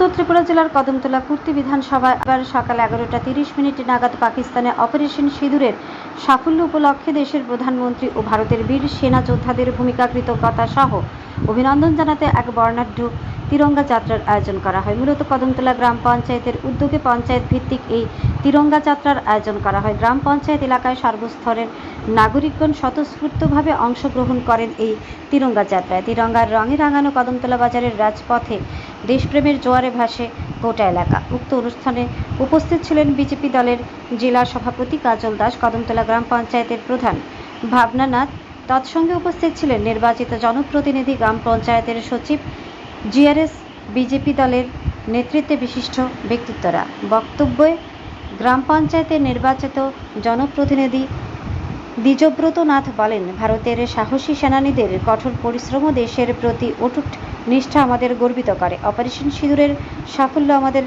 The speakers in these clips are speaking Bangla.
উত্তর ত্রিপুরা জেলার কদমতলা কুর্তি বিধানসভায় আবার সকাল এগারোটা তিরিশ মিনিট নাগাদ পাকিস্তানে অপারেশন সিঁদুরের সাফল্য উপলক্ষে দেশের প্রধানমন্ত্রী ও ভারতের বীর সেনা যোদ্ধাদের ভূমিকা কৃতজ্ঞতা সহ অভিনন্দন জানাতে এক বর্ণাঢ্য তিরঙ্গা যাত্রার আয়োজন করা হয়। মূলত কদমতলা গ্রাম পঞ্চায়েতের উদ্যোগে পঞ্চায়েত ভিত্তিক এই তিরঙ্গা যাত্রার আয়োজন করা হয়। গ্রাম পঞ্চায়েত এলাকায় সর্বস্তরের নাগরিকগণ স্বতঃস্ফূর্তভাবে অংশগ্রহণ করেন এই তিরঙ্গা যাত্রায়। তিরঙ্গার রঙে রাঙানো কদমতলা বাজারের রাজপথে দেশপ্রেমের জোয়ারে ভাসে গোটা এলাকা। উক্ত অনুষ্ঠানে উপস্থিত ছিলেন বিজেপি দলের জেলা সভাপতি কাজল দাস, কদমতলা গ্রাম পঞ্চায়েতের প্রধান ভাবনা নাথ তৎসঙ্গে উপস্থিত ছিলেন নির্বাচিত জনপ্রতিনিধি, গ্রাম পঞ্চায়েতের সচিব জিআরএস বিজেপি দলের নেতৃত্বে বিশিষ্ট ব্যক্তিত্বরা। বক্তব্যে গ্রাম পঞ্চায়েতের নির্বাচিত জনপ্রতিনিধি দ্বিজব্রত নাথ বলেন, ভারতের সাহসী সেনানীদের কঠোর পরিশ্রম দেশের প্রতি অটুট নিষ্ঠা আমাদের গর্বিত করে। অপারেশন সিঁদুরের সাফল্য আমাদের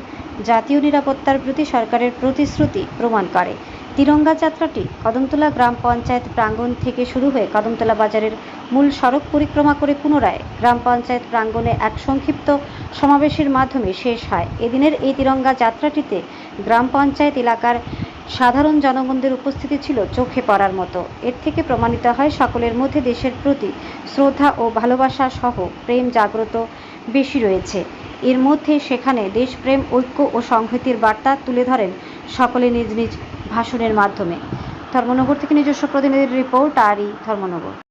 জাতীয় নিরাপত্তার প্রতি সরকারের প্রতিশ্রুতি প্রমাণ করে। তিরঙ্গা যাত্রাটি কদমতলা গ্রাম পঞ্চায়েত প্রাঙ্গণ থেকে শুরু হয়ে কদমতলা বাজারের মূল সড়ক পরিক্রমা করে পুনরায় গ্রাম পঞ্চায়েত প্রাঙ্গণে এক সংক্ষিপ্ত সমাবেশের মাধ্যমে শেষ হয়। এদিনের এই তিরঙ্গা যাত্রাটিতে গ্রাম পঞ্চায়েত এলাকার সাধারণ জনগণদের উপস্থিতি ছিল চোখে পড়ার মতো। এর থেকে প্রমাণিত হয় সকলের মধ্যে দেশের প্রতি শ্রদ্ধা ও ভালোবাসা সহ প্রেম জাগ্রত বেশি রয়েছে। এর মধ্যে সেখানে দেশপ্রেম, ঐক্য ও সংহতির বার্তা তুলে ধরেন সকলে নিজ নিজ ভাষণের মাধ্যমে। ধর্মনগর থেকে নিজস্ব প্রতিনিধির রিপোর্ট, আরই ধর্মনগর।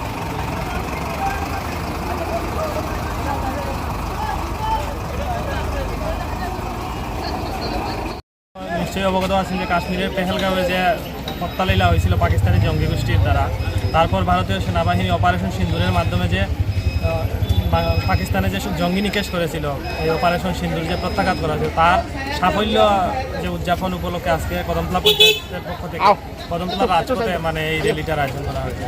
নিশ্চয়ই অবগত আছেন যে কাশ্মীরের পেহেলগাঁওয়ে যে হত্যালীলা হয়েছিল পাকিস্তানি জঙ্গি গোষ্ঠীর দ্বারা তারপর ভারতীয় সেনাবাহিনী অপারেশন সিন্দুরের মাধ্যমে যে পাকিস্তানে যে সব জঙ্গি নিকেশ করেছিল এই অপারেশন সিন্দুর যে প্রত্যাঘাত করা হয়েছিল তার সাফল্য যে উদযাপন উপলক্ষে আজকে কদমতলা পঞ্চায়েতের পক্ষ থেকে কদমতলা রাজপথে মানে এই র্যালিটার আয়োজন করা হয়েছে।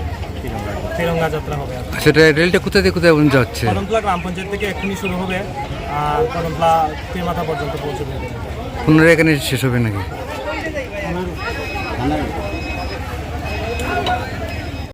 তিরঙ্গা। যাত্রা হবে। সেটা রেলটা কোথায় পর্যন্ত যাচ্ছে? কদমতলা গ্রাম পঞ্চায়েত থেকে এক্ষুনি শুরু হবে। কদমতলা পর্যন্ত পৌঁছবে পুনরায় এখানে শেষ হবে নাকি?